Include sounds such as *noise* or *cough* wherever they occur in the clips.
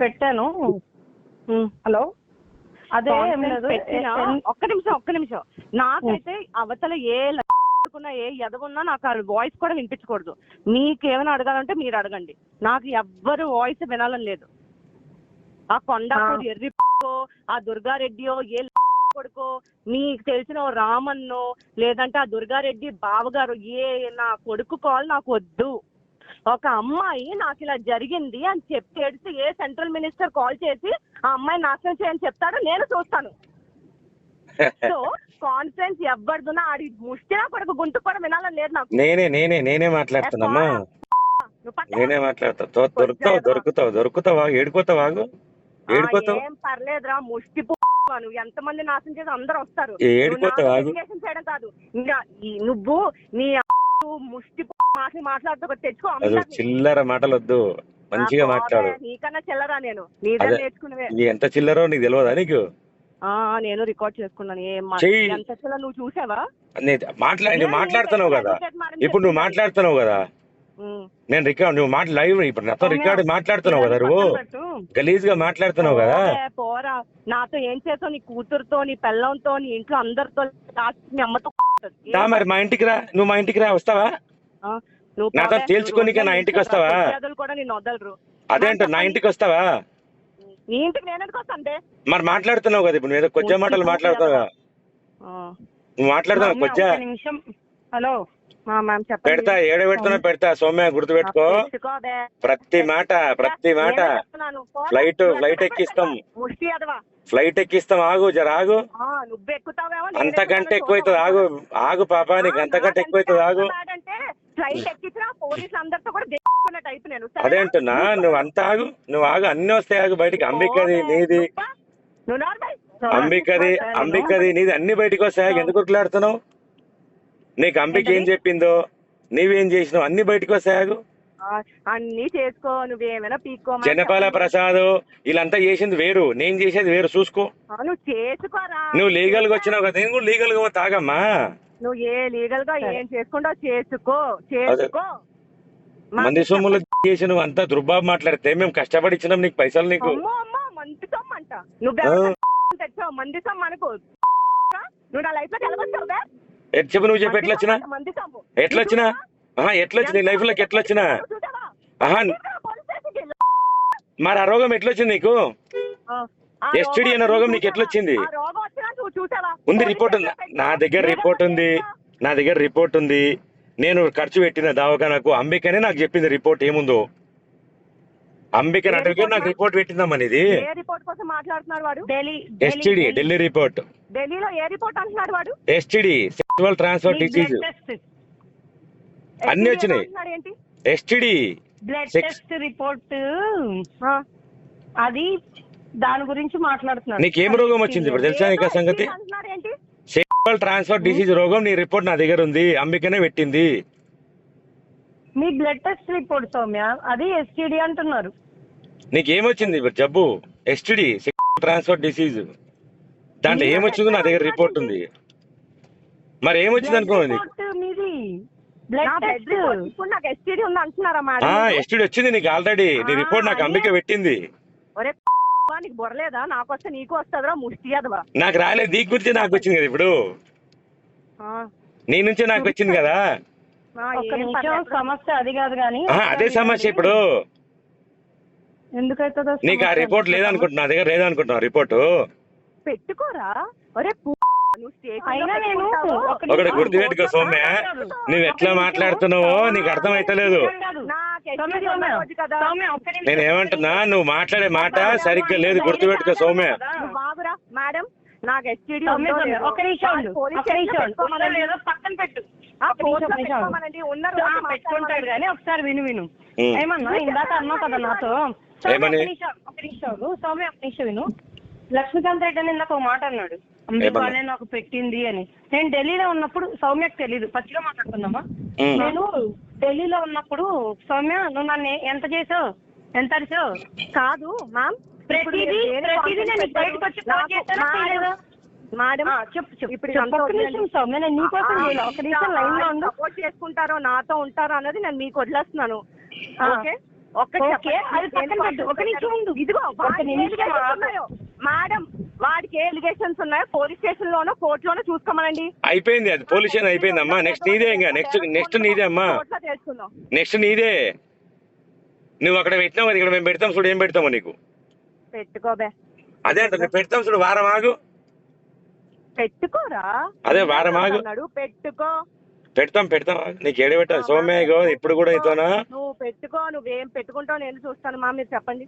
పెట్టాను. హలో? అదే ఒక్క నిమిషం ఒక్క నిమిషం. నాకైతే అవతల ఏ ఉన్నా ఏ ఎదవున్నా నాకు ఆ వాయిస్ కూడా వినిపించకూడదు. మీకేమైనా అడగాలంటే మీరు అడగండి. నాకు ఎవ్వరు వాయిస్ వినాలని లేదు. ఆ కొండాపూర్ ఆ. ఎర్రి ఆ దుర్గారెడ్డియో ఏ కొడుకో మీకు తెలిసిన రామన్నో లేదంటే ఆ దుర్గారెడ్డి బావగారు ఏ నా కొడుకు కాల్ నాకు వద్దు. ఒక అమ్మాయి నాకు ఇలా జరిగింది అని చెప్పి ఏడిస్తే ఏ సెంట్రల్ మినిస్టర్ కాల్ చేసి ఆ అమ్మాయి నాశనం చేయని చెప్తాడో నేను చూస్తాను. *laughs* సో కాన్ఫరెన్స్ ఎవరిదున్నా ఆడి ముష్టినా కొడుకు గుంటు కూడా వినాలని లేదు నాకు. నేనే నేనే నేనే పక్కన నేనే మాట్లాడతా. దొరుకుతావు దొరుకుతావు దొరుకుతావా ఏడిపోతావా ఏం పర్లేదురా ముష్టి నువ్వు ఎంతమంది నాశనం చేసి అందరూ వస్తారు. ఏడిపోతావు చేయడం కాదు. నువ్వు నీ ముష్టి మాటలు మాట్లాడుతూ తెచ్చుకో. చిల్లర మాటలు వద్దు మంచిగా మాట్లాడు. నీకన్నా చిల్లరా నేను. నీ ఎంత చిల్లరో నీకు తెలియదా నీకు? ఆ, నేను రికార్డ్ చేసుకున్నాను. ఎంత చిల్లర నువ్వు చూసావా? నీ- మాట్లా నువ్వు మాట్లాడుతున్నావు కదా. ఇప్పుడు నువ్వు మాట్లాడుతున్నావు కదా. నేను రికార్డ్ నువ్వు మాట్లా లైవ్ ఇప్పుడు నాతో రికార్డ్ మాట్లాడుతున్నావు కదా నువ్వు. గలీజ్గా మాట్లాడుతున్నావు కదా. పోరే, నాతో ఏం చేసావు నీ కూతురుతో నీ పిల్లంతో నీ ఇంట్లో అందరితో మీ అమ్మతో దా మరి మా ఇంటికి రా నువ్వు మా ఇంటికి రా వస్తావా? నాతో తేల్చుకోనీకే నా ఇంటికి వస్తావా? మర్యాదలు కూడా నేను వదలరు. అదేంటో నా ఇంటికి వస్తావా? నీ ఇంటికి నేను ఎందుకు వస్తాంటే? మరి మాట్లాడుతున్నావు కదా ఇప్పుడు నువ్వు ఏదో కొద్దిగా మాటలు. ఆ, నువ్వు మాట్లాడుతున్నావు నిమిషం. హలో. పెడతా ఏడ పెడుతున్నా పెడతా సౌమ్య గుర్తు పెట్టుకో. ప్రతి మాట ప్రతి మాట. ఫ్లైట్ ఫ్లైట్ ఎక్కిస్తాం. ఫ్లైట్ ఎక్కిస్తాం. ఆగు జర ఆగు. అంతకంటే ఎక్కుతానో ఎక్కువ అవుతుంది ఆగు ఆగు పాప నీకు అంతకంటే ఎక్కువ అవుతుంది ఆగు అంటే ఫ్లైట్ ఎక్కించిన పోలీసులు అందరితో కూడా దేక్కునే టైప్ నేను. సరేనా? అదేంటున్నా నువ్వు అంత ఆగు. నువ్వు ఆగు అన్ని వస్తాయి ఆగు. బయటికి అంబికది నీది. అంబికది అంబికది నీది అన్ని బయటికి వస్తాయి. ఎందుకు ఉరుకులాడుతున్నావు? నీకు అంబిక ఏం చెప్పిందో నీవేం చేసినావు? అన్ని బయటికి వస్తాయి అన్ని చేసుకో నువ్వేమైనా పీక్కో జనపాల ప్రసాద్ వీళ్ళంతా చేసింది వేరు. నేను చేసేది వేరు చూసుకో. నువ్వు చేసుకోరా? నువ్వు లీగల్గా వచ్చినావు కదా నేను కూడా లీగల్గా తాగమ్మా నువ్వు ఏ లీగల్గా ఏం చేసుకుంటావు? చేసుకో చేసుకో. మంది సొమ్ములు చేసి నువ్వు అంతా దుర్బాబు మాట్లాడితే మేము కష్టపడి ఇచ్చినాం నీకు పైసలు నీకు. అమ్మో అమ్మో మంది సొమ్ము అంట నువ్వు తెచ్చావు? మంది సొమ్ము అనుకో. నువ్వు నా లైఫ్ బే? ఎట్ చెప్పు నువ్వు చెప్పు ఎట్లా వచ్చినా ఎట్లా వచ్చినా ఆహా ఎట్లా వచ్చిన నీ లైఫ్లోకి ఎట్లా వచ్చినా? ఆహా. మరి ఆ రోగం ఎట్లా వచ్చింది నీకు STD అనే రోగం నీకు ఎట్లా వచ్చింది? ఉంది రిపోర్ట్ ఉంది. నా దగ్గర రిపోర్ట్ ఉంది. నా దగ్గర రిపోర్ట్ ఉంది. నేను ఖర్చు పెట్టిన దవాఖానకు అంబికనే నాకు చెప్పింది రిపోర్ట్ ఏముందో. అంబిక అడిగే నాకు రిపోర్ట్ పెట్టిందమ్మా ఇది ఏ రిపోర్ట్ కోసం మాట్లాడుతున్నాడు వాడు? Delhi STD Delhi report. ఢిల్లీలో ఏ రిపోర్ట్ అంటున్నాడు వాడు? ఎస్టిడి సెక్చువల్ ట్రాన్స్ఫర్ డిసీజ్ అన్నీ వచ్చినాయి. ఎస్టిడి బ్లడ్ టెస్ట్ రిపోర్ట్ అది దాని గురించి మాట్లాడుతున్నాడు నీకేం రోగం వచ్చింది? ఇప్పుడు తెలుసా నీకు సంగతి? సెక్చువల్ ట్రాన్స్ఫర్ డిసీజ్ రోగం నీ రిపోర్ట్ నా దగ్గర ఉంది. అంబికనే పెట్టింది. మీ బ్లడ్ టెస్ట్ రిపోర్ట్ సౌమ్య. అది ఎస్టీడీ అంటున్నారు. నీకేమొచ్చింది ఇప్పుడు జబ్బు? ఎస్టిడి సెక్చువల్ ట్రాన్స్ఫర్ డిసీజ్ దాంట్లో ఏమొచ్చిందో నా దగ్గర రిపోర్ట్ ఉంది. మరి ఏమొచ్చింది అనుకో నీకు మీది. ఇప్పుడు ఎస్టీడీ ఉంది అంటున్నారా ఆ మేడం ఎస్టిడి వచ్చింది నీకు ఆల్రెడీ నీ రిపోర్ట్ నాకు అంబిక పెట్టింది. ఒరే *laughs* నీకు బుర్రలేదా నాకు వస్తే నీకు వస్తుందిరా ముష్టి అదవా నాకు రాలేదు నీ గురించి నాకు వచ్చింది కదా ఇప్పుడు. నీ నుంచే నాకు వచ్చింది కదా. సమస్య అది కాదు కానీ అదే సమస్య ఇప్పుడు. ఎందుకైతుందో నీకు ఆ? రిపోర్ట్ లేదనుకుంటున్నా దగ్గర లేదనుకుంటున్నా రిపోర్ట్ పెట్టుకోరా. ఒరే ఒక ఒకటి గుర్తుపెట్టుకో సౌమ్య. నువ్వు ఎట్లా మాట్లాడుతున్నావో నీకు ఒక్క నిమిషం. నేను ఏమంటున్నా నువ్వు మాట్లాడే మాట సరిగ్గా లేదు గుర్తుపెట్టుకో సౌమ్య. మేడం. నాకు ఎస్టీడీ నిమిషం నిమిషం లేదో పక్కన పెట్టు. పెట్టుకుంటాడు కానీ ఒకసారి విను విను. ఏమన్నా? ఇందాక అన్నావు కదా నాతో. సౌమ్య, ఏమని? ఒక్క నిమిషం, ఒక్క నిమిషం ఉండు. సౌమ్య ఒక్క నిమిషం విను. లక్ష్మీకాంత్ రెడ్డి అని ఇందాక ఒక మాట అన్నాడు. వాళ్ళే నాకు పెట్టింది అని నేను ఢిల్లీలో ఉన్నప్పుడు సౌమ్యకు తెలియదు పచ్చిగా మాట్లాడుకుందామా. నేను ఢిల్లీలో ఉన్నప్పుడు సౌమ్య నువ్వు నన్ను ఎంత చేసావు ఎంత అరిచావు కాదు మ్యామ్ ప్రతిదీ ప్రతిదీ నేను బయటకు వచ్చి ఫోన్ చేశానా చేయలేదా? మేడం ఆ, చెప్పు చెప్పు ఇప్పుడు. ఒక్క నిమిషం సౌమ్య నేను నీకోసం చేయలే. ఒక్క నిమిషం లైన్లో ఉండు సపోర్ట్ చేసుకుంటారో నాతో ఉంటారో అన్నది నేను మీకు వదిలేస్తున్నాను. ఓకే. అది పక్కన పెట్టు. ఒక నిమిషం ఉండు. ఇదిగో ఒక నిమిషం మేడం వాడికి ఏ ఎలిగేషన్స్ ఉన్నాయో పోలీస్ స్టేషన్ లోనో కోర్టులోనో చూసుకోమనండి. అయిపోయింది అది. పొల్యూషన్ అయిపోయింది అమ్మా. నెక్స్ట్ నీదే ఇంకా. నెక్స్ట్ నెక్స్ట్ నీదే అమ్మా. నెక్స్ట్ నీదే. నువ్వు అక్కడ పెట్టినావు కదా ఇక్కడ మేము పెడతాం చూడు ఏం పెడతామో నీకు? పెట్టుకోబే అదే అంట పెడతాం చూడు వారం ఆగు. పెట్టుకోరా? అదే వారం ఆగు. పెట్టుకో. పెడతాం పెడతాం. నీకు ఏడ పెట్టాలి? సోమయ్య ఇప్పుడు కూడా ఇతోనా? నువ్వు పెట్టుకో నువ్వేం పెట్టుకుంటావు నేను చూస్తాను మా మీరు చెప్పండి.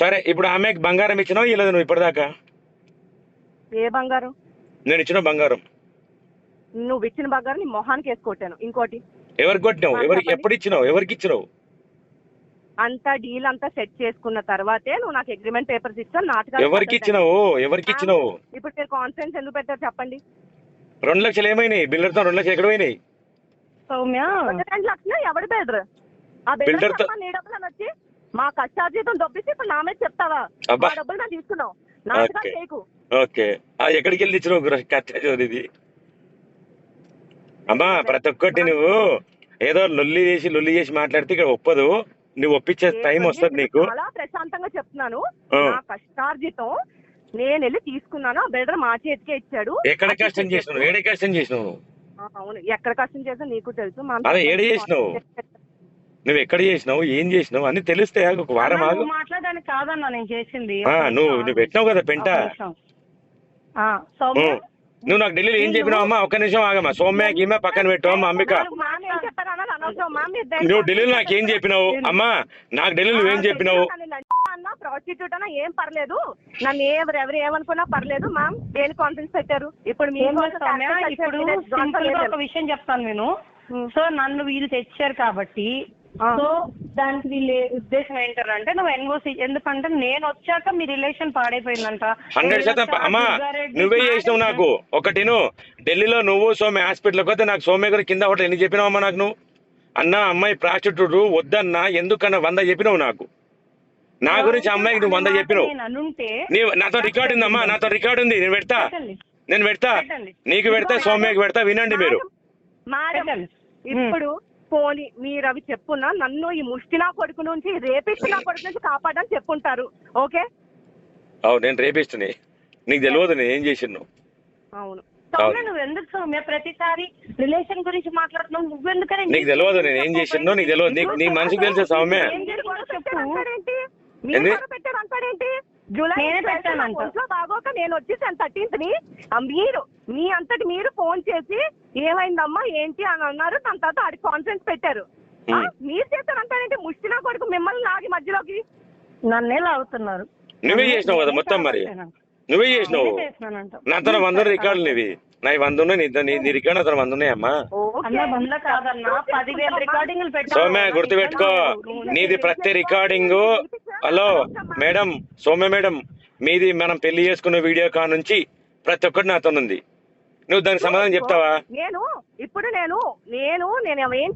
సరే ఇప్పుడు ఆమెకి బంగారం ఇచ్చినావు? ఇవ్వలేదు నువ్వు ఇప్పటిదాకా? ఏ బంగారం? నేను ఇచ్చిన బంగారం. నువ్వు ఇచ్చిన బంగారం నీ మొహానికి వేసి కొట్టాను. ఇంకోటి. ఎవరికి కొట్టినావు? ఎవరికి ఎప్పుడు ఇచ్చినావు? ఎవరికి ఇచ్చినావు? అంతా డీల్ అంతా సెట్ చేసుకున్న తర్వాతే నువ్వు నాకు అగ్రిమెంట్ పేపర్స్ ఇచ్చావు నాటకాలు ఎవరికి ఇచ్చినావు? ఎవరికి ఇచ్చినావు? ఇప్పుడు మీరు కాన్ఫిడెన్స్ ఎందుకు పెట్టారు చెప్పండి. రెండు లక్షలు ఏమైనాయి? బిల్డర్తో రెండు లక్షలు ఎక్కడ పోయినాయి? సౌమ్య. రెండు లక్షలు ఎవడు బెడర్ ఆ బెడర్ నీ డబ్బులు అని వచ్చి మా కష్టార్జితం దొబ్బిసి ఇప్పుడు నా మీద చెప్తావా? అబ్బా. మా డబ్బులు మేము తీసుకున్నావు. ఓకే. చేయకు. ఓకే. ఆ ఎక్కడికి వెళ్ళి గుర- కట్టేది ఇది? అమ్మా ప్రతి ఒక్కటి నువ్వు ఏదో లొల్లి చేసి లొల్లి చేసి మాట్లాడితే ఇక్కడ ఒప్పదు. నువ్వు ఒప్పించే టైం వస్తుంది నీకు. చాలా ప్రశాంతంగా చెప్తున్నాను. ఆ. నా కష్టార్జితం నేను వెళ్ళి తీసుకున్నాను. ఆ బెడర్ మా చేతికే ఇచ్చాడు. ఎక్కడ కష్టం చేసినావు? ఏడే కష్టం చేసినావు? నువ్వు ఆ, అవును. ఎక్కడ కష్టం చేసా నీకు తెలుసు. అదే ఏడ చేసినావు? నువ్వు ఎక్కడ చేసినావు? ఏం చేసినావు? అన్ని తెలిస్తే ఒక వారం ఆగు. నువ్వు మాట్లాడడానికి కాదన్నా నేను చేసింది. నువ్వు నువ్వు పెట్టినావు కదా పెంట. నువ్వు నాకు ఢిల్లీలో ఏం చెప్పినావు అమ్మా? ఒక్క నిమిషం ఆగమ్మా. సౌమ్య గీమ పక్కన పెట్టు అమ్మ అంబిక. ఏం నువ్వు ఢిల్లీలో నాకు ఏం చెప్పినావు? అమ్మా నాకు ఢిల్లీలో నువ్వేం చెప్పినావు? అన్నా ప్రాస్టిట్యూట్ అన్నా ఏం పర్లేదు. నన్ను ఎవరు ఎవరు ఏమనుకున్నా పర్లేదు మ్యామ్ దేని కాన్ఫిడెన్స్ పెట్టారు? ఇప్పుడు ఇప్పుడు సింపుల్గా ఒక విషయం చెప్తాను నేను. సో నన్ను వీళ్ళు తెచ్చారు కాబట్టి. సో దానికి వీళ్ళ ఉద్దేశం ఏంటంటే నువ్వు ఎన్ఓసి ఎందుకంటే నేను వచ్చాక మీ రిలేషన్ పాడైపోయిందంట. హండ్రెడ్ శాతం. అమ్మా నువ్వే చేసినావు నాకు. ఒకటిను ఢిల్లీలో నువ్వు సోమ్య హాస్పిటల్కి వస్తే నాకు సోమ్య గారి కింద హోటల్ ఎన్ని చెప్పినావు అమ్మా నాకు నువ్వు? అన్న అమ్మాయి ప్రాస్టిట్యూట్ వద్దన్నా ఎందుకన్నా వంద చెప్పినావు నాకు. నా గురించి అమ్మాయికి నువ్వు వంద చెప్పినావు. నీవు నాతో రికార్డు ఉందమ్మా నాతో రికార్డు ఉంది నేను పెడతా. నేను పెడతా. నీకు పెడతా సౌమ్యకి పెడతా వినండి మీరు. ఇప్పుడు పోనీ మీరు అవి చెప్పున్నా నన్ను ఈ ముష్టి నా కొడుకు నుంచి రేపిచ్చి నా కొడుకు నుంచి కాపాడని చెప్పుంటారు. ఓకే? అవు నేను రేపిస్తున్నా నీకు తెలియదు నేను ఏం చేసిను అవును. నువ్వు ఎందుకు సౌమ్య? ప్రతిసారి రిలేషన్ గురించి మాట్లాడుతున్నావు. నువ్వెందుకని నీకు తెలియదు నేను ఏం చేసినో నీకు తెలియదు. నీకు నీ మనసుకు తెలుసా సౌమ్య. మీరు పెట్టారు అంటాడేంటి జూలై నేనే 12th పెట్టానంట. నాకు ఒంట్లో బాగోక నేను వచ్చేసాను థర్టీన్త్ని ఆ మీరు మీ అంతటి మీరు ఫోన్ చేసి ఏమైందమ్మా ఏంటి అని అన్నారు. దాని తర్వాత ఆడి కాన్ఫరెన్స్ పెట్టారు. ఆ. మీరు చేశారు అంటాడేంటి ముష్టి నా కొడుకు మిమ్మల్ని లాగి మధ్యలోకి. నన్నే లాగుతున్నారు. నువ్వే చేసినావు కదా మొత్తం మరి. నువ్వే చేసినావు. నేనే చేసినానంట. నాతో వంద రికార్డులు నీవి. నా వంద ఉన్నాయి నీ నీ- నీ రికార్డు నాతో వంద ఉన్నాయమ్మా. సౌమ్య గుర్తుపెట్టుకో. నీది ప్రతి recording hello madam Soumya madam మీది మనం పెళ్ళి చేసుకున్న వీడియో కా నుంచి ప్రతి ఒక్కటి నాతో ఉంది. నువ్వు దానికి సమాధానం చెప్తావా? నేను ఇప్పుడు నేను నేను నేను ఏం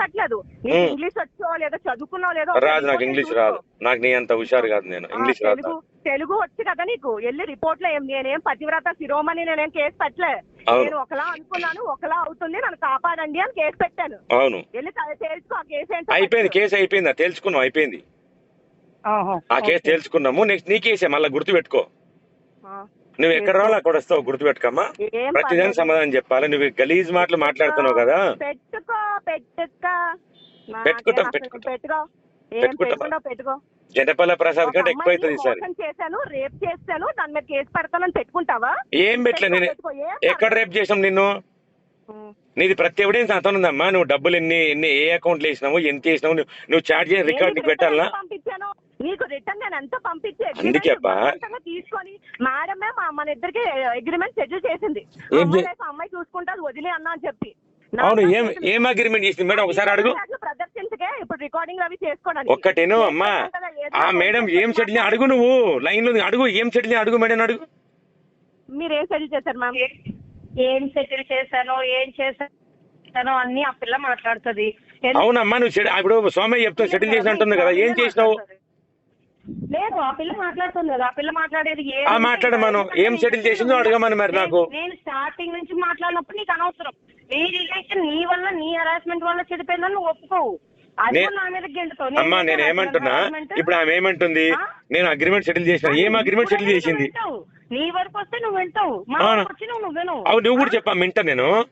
పెట్టలేదు. నీకు Hmm. ఇంగ్లీష్ వచ్చో లేదో చదువుకున్నావు లేదో రాదు నాకు ఇంగ్లీష్ రాదు. నాకు నీ అంత హుషారు కాదు నేను. ఇంగ్లీష్ రాదు తెలుగు వచ్చు కదా నీకు. వెళ్ళి రిపోర్ట్లో ఏం నేనేం పతివ్రత శిరోమణి నేనేం కేసు పెట్టలే. నేను ఒకలా అనుకున్నాను ఒకలా అవుతుంది నన్ను కాపాడండి అని కేసు పెట్టాను. అవును. వెళ్ళి తెలుసుకో ఆ కేసు అయిపోయింది. కేసు అయిపోయింది అది తెలుసుకున్నాం అయిపోయింది. ఆ కేసు తెలుసుకున్నాము నెక్స్ట్ నీ కేసే మళ్ళీ గుర్తు పెట్టుకో నువ్వు ఎక్కడ రావాలి అక్కడ వస్తావు గుర్తు పెట్టుకమ్మా ప్రతిదానికి. సమాధానం చెప్పాలి. నువ్వు గలీజ్ మాటలు మాట్లాడుతున్నావు కదా. పెట్టుకో పెట్టుకో. నాకేం పెట్టుకుంటాం, పెట్టుకుంటాం. జనపల్ల ప్రసాద్ కంటే ఎక్కువ అవుతుంది ఈసారి. మోసం చేశాను రేప్ చేశాను దాని మీద కేసు పెడతానని పెట్టుకుంటావా? ఏం పెట్టలే నేను. ఎక్కడ రేపు చేసాం నిన్ను. నీది ప్రతి ఎవిడెన్స్ అంత ఉందమ్మా. నువ్వు డబ్బులు ఎన్ని ఎన్ని ఏ అకౌంట్లు వేసినావు ఎంత వేసినావు నువ్వు చార్జ్ చేసిన రికార్డ్ నీకు పెట్టాలా నీకు రిటర్న్ నేను ఎంత పంపించే అబ్బా. తీసుకొని మేడమే మా మన ఇద్దరికి అగ్రిమెంట్ షెడ్యూల్ చేసింది. అమ్మాయి చూసుకుంటా వదిలే అన్నా అని చెప్పి. అవును ఏం ఏం అగ్రిమెంట్ చేసింది? మేడం ఒకసారి అడుగు. ప్రదర్శించకే ఇప్పుడు రికార్డింగ్ అవి చేసుకోవడానికి. ఒక్కటేను అమ్మా. ఆ మేడం ఏం సెటిల్ అడుగు నువ్వు. లైన్లో అడుగు. ఏం సెటిల్ అడుగు మేడం అడుగు. మీరు ఏం సెటిల్ చేశారు మ్యామ్ ఏ- ఏం సెటిల్ చేశానో ఏం చేశానో అన్ని ఆ పిల్ల మాట్లాడుతుంది. అవునమ్మా నువ్వు ఇప్పుడు సోమయ్య చెప్తావు సెటిల్ చేసి అంటుంది కదా. ఏం చేసినావు? లేదు ఆ పిల్ల మాట్లాడుతుంది కదా ఆ పిల్ల మాట్లాడేది ఏం ఆ మాట్లాడమను ఏం సెటిల్ చేసిందో అడగమను మరి నాకు. నేను- స్టార్టింగ్ నుంచి మాట్లాడినప్పుడు నీకు అనవసరం. నీ రిలేషన్ నీ వల్ల నీ హరాస్మెంట్ వల్ల చెడిపోయిందని నువ్వు ఒప్పుకోవు. అమ్మా నేను ఏమంటున్నా. ఇప్పుడు ఆమె ఏమంటుంది? నేను అగ్రిమెంట్ సెటిల్ చేసిన. ఏం అగ్రిమెంట్ సెటిల్ చేసింది. నీ వరకు వస్తే నువ్వు వింటావు. నువ్వు నువ్వు వినవు. అవు నువ్వు కూడా చెప్పా వింటా నేను.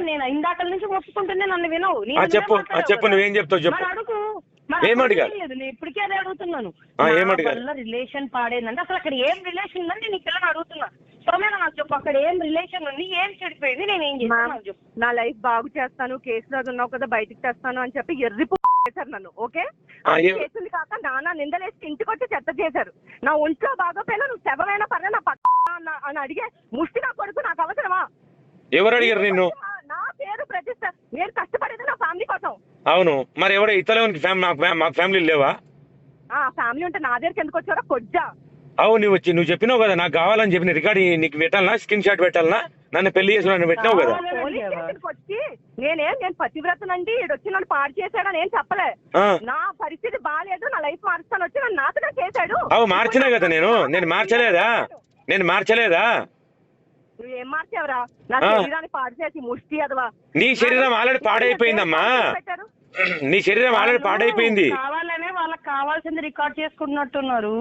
నేను ఇందాక నుంచి ఒప్పుకుంటుంటే నన్ను వినవు. చెప్పు. చెప్పు. నువ్వేం చెప్తావు చెప్పు. నేను ఇప్పటికే అదే అడుగుతున్నాను? వల్ల రిలేషన్ పాడేందంటే అసలు అక్కడ ఏం రిలేషన్ ఉందని నీకు పిల్లలు అడుగుతున్నా. సోమేనా నాకు చెప్పు అక్కడ ఏం రిలేషన్ ఉంది ఏం చెడిపోయింది నేను ఏం చేస్తాను నాకు చెప్పు. నా లైఫ్ బాగు చేస్తాను కేసులో ఉన్నావు కదా బయటికి తెస్తాను అని చెప్పి ఎర్రి పు- చేశారు నన్ను ఓకే? కేసులు కాక నాన్న నిందలేసి ఇంటికి వచ్చి చెత్త చేశారు. నా ఒంట్లో బాగోపోయినా నువ్వు శవమైన పర్లే నా పక్క అన్న- అని అడిగే ముష్టి నా కొడుకు నాకు అవసరమా? ఎవరు అడిగారు నిన్ను? పేరు ప్రతిష్ట నేను కష్టపడేది నా ఫ్యామిలీ కోసం. అవును. మరి ఎవరో ఇతరులకి మాకు ఫ్యామిలీ లేవా? ఆ ఫ్యామిలీ ఉంటే నా దగ్గరికి ఎందుకు వచ్చారో కొజ్జా. అవు నువ్వు వచ్చి నువ్వు చెప్పినావు కదా నాకు కావాలని చెప్పిన రికార్డ్ నీకు పెట్టాలనా? Screen shot పెట్టాలనా? నన్ను పెళ్ళి చేసి నన్ను పెట్టినావు కదా? వచ్చి నేనేం నేను పతివ్రతనండి ఈడు వచ్చి నన్ను పాడు చేశాడని ఏం చెప్పలే. నా పరిస్థితి బాగాలేదు నా లైఫ్ మారుస్తాను వచ్చి నన్ను నాతగా చేశాడు. అవు మార్చినా కదా నేను. నేను మార్చలేదా? నేను మార్చలేదా? నువ్వు ఏం మార్చావురా? నా. శరీరాన్ని పాడు చేసి ముష్టి అదవా? నీ శరీరం ఆల్రెడీ పాడైపోయిందమ్మా. పెట్టారు? నీ శరీరం ఆల్రెడీ పాడైపోయింది. కావాలనే వాళ్ళకి కావాల్సింది రికార్డ్ చేసుకుంటున్నట్టున్నారు.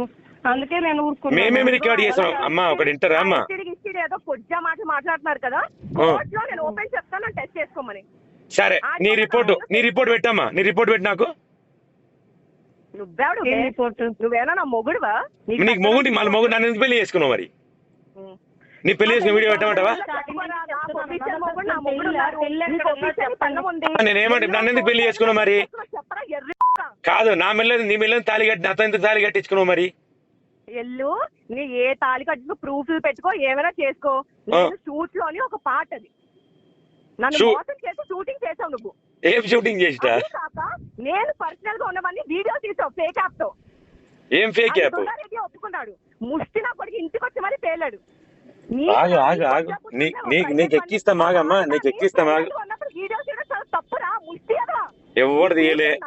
అందుకే నేను ఊరుకున్నాను. మేమేమి రికార్డ్ చేసాం? అమ్మా ఒకటి ఇంటరా అమ్మా? ఇచ్చిడి ఏదో కొద్దిగా మాట మాట్లాడుతున్నారు కదా. కోర్టులో నేను ఓపెన్ చెప్తాను టెస్ట్ చేసుకోమని. సరే నీ రిపోర్ట్ నీ రిపోర్ట్ పెట్టమ్మా. నీ రిపోర్ట్ పెట్టి నాకు. నువ్వెవడు? ఏం రిపోర్ట్? నువ్వేనా నా మొగుడువా? నీకు మొగుడి మళ్ళీ మొగుడు నన్ను ఎందుకు పెళ్ళి చేసుకున్నావు మరి? నీ పెళ్ళి చేసుకుని వీడియో పెట్టమంటావా? నేనేమంటే నన్ను ఎందుకు పెళ్ళి చేసుకున్నావు మరి? కాదు నా మెల్ల నీ మెల్ల తాళి కట్టి నాతో ఎందుకు తాళి కట్టించుకున్నావు మరి? ఎల్లు నీ ఏ తాళి కట్టిన ప్రూఫ్లు పెట్టుకో ఏమైనా చేసుకో. నేను షూట్లోని ఒక పార్ట్ అది నన్ను. మోసం చేసి షూటింగ్ చేసావు నువ్వు. ఏం షూటింగ్ చేసిట? నేను పర్సనల్గా ఉన్నవన్నీ వీడియో తీసావు ఫేక్ యాప్తో. ఏం ఫేక్ యాప్ ఒప్పుకున్నాడు. ముష్టి నా కొడుకు ఇంటికి వచ్చి మరి పేలాడు ఆగు, ఆగు, ఆగు. నీ- నీ- నీకు ఎక్కిస్తా మాగమ్మా, నీకు ఎక్కిస్తా అదవా ఎవడు తీయలే.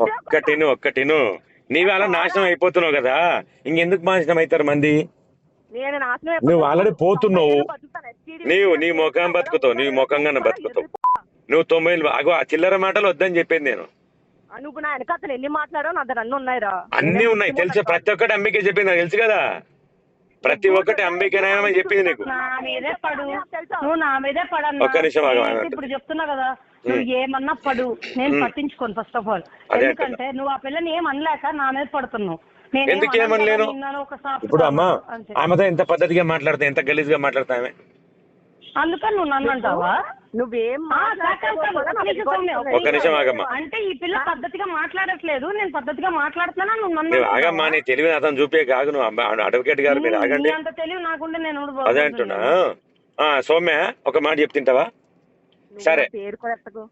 ఒక్కటిను ఒక్కటిను. నీవు అలా నాశనం అయిపోతున్నావు కదా. ఇంకెందుకు నాశనం అవుతారు మంది? నువ్వు already పోతున్నావు. నీవు నీ ముఖం బతుకుతావు. నీ ముఖంగానే బతుకుతావు. నువ్వు తొంభై అగో ఆ చిల్లర మాటలు వద్దని చెప్పేది నేను. నువ్వు నా ఎన్ని మాట్లాడో నా దగ్గర అన్ని ఉన్నాయిరా. అన్నీ ఉన్నాయి. తెలుసు ప్రతి ఒక్కటి అంబికే చెప్పింది నాకు. తెలుసు కదా? ప్రతి ఒక్కటి అంబికేనాయనమే చెప్పింది నీకు. నా మీదే పడు. నువ్వు నా మీదే పడన్నా. ఒక్క నిమిషం ఆగు, ఏంటి ఆగు. ఇప్పుడు చెప్తున్నా కదా నువ్వు ఏమన్నా పడు. నేను. పట్టించుకోను ఫస్ట్ ఆఫ్ ఆల్ అదే ఎందుకంటే నువ్వు ఆ పిల్లని ఏం అనలేక నా మీద పడుతున్నావు. నేను ఏం ఎందుకు ఏమనలేను? నిన్నను ఇప్పుడు అమ్మా అంతే. ఆమెతో ఎంత పద్ధతిగా మాట్లాడతా ఎంత గలీజ్గా మాట్లాడతా ఆమె? అందుకని నువ్వు నన్ను అంటావా? నువ్వేం నిమిషం ఆగమ్మా. అంటే ఈ పిల్ల పద్ధతిగా మాట్లాడట్లేదు. నేను పద్ధతిగా మాట్లాడుతున్నా నువ్వు నన్ను? ఆగమ్మా నీ తెలివి అతను చూపే కాదు. నువ్వు అడ్వకేట్ గారు మీరు ఆగండి. అంత తెలివి నాకుంటే నేను అదే అంటున్నా. ఆ సౌమ్య ఒక మాట చెప్తుంటావా సరే. పేరు కూడా ఎత్తకు.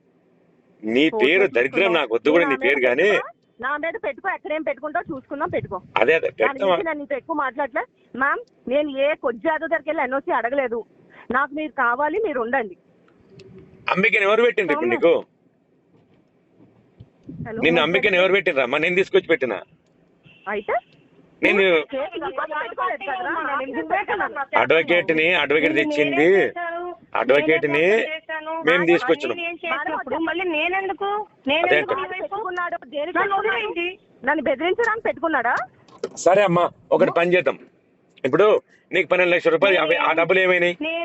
నీ పేరు దరిద్రం. నాకు వద్దు కూడా నీ పేరు కానీ. నా మీద పెట్టుకో ఎక్కడేం పెట్టుకుంటావు చూసుకుందాం పెట్టుకో. అదే నీతో ఎక్కువ మాట్లాడలే మ్యామ్ నేను ఏ కొజ్జాదో దగ్గరికి వెళ్ళి ఎన్ఓసి అడగలేదు. నాకు మీరు కావాలి మీరు ఉండండి. అంబికని ఎవరు పెట్టిండ్రు ఇప్పుడు నీకు? నిన్ను అంబికని ఎవరు పెట్టినరా అమ్మా? నేను తీసుకొచ్చి పెట్టిన. అయితే? నేను? అడ్వకేట్ని అడ్వకేట్ తెచ్చింది. అడ్వకేట్ని మేము తీసుకొచ్చినాం. పెట్టుకున్నాడు నన్ను బెదిరించడానికి సరే అమ్మా ఒకటి పని చేద్దాం. ఇప్పుడు నీకు పన్నెండు లక్షల రూపాయలు అవి- ఆ డబ్బులు ఏమైనాయి?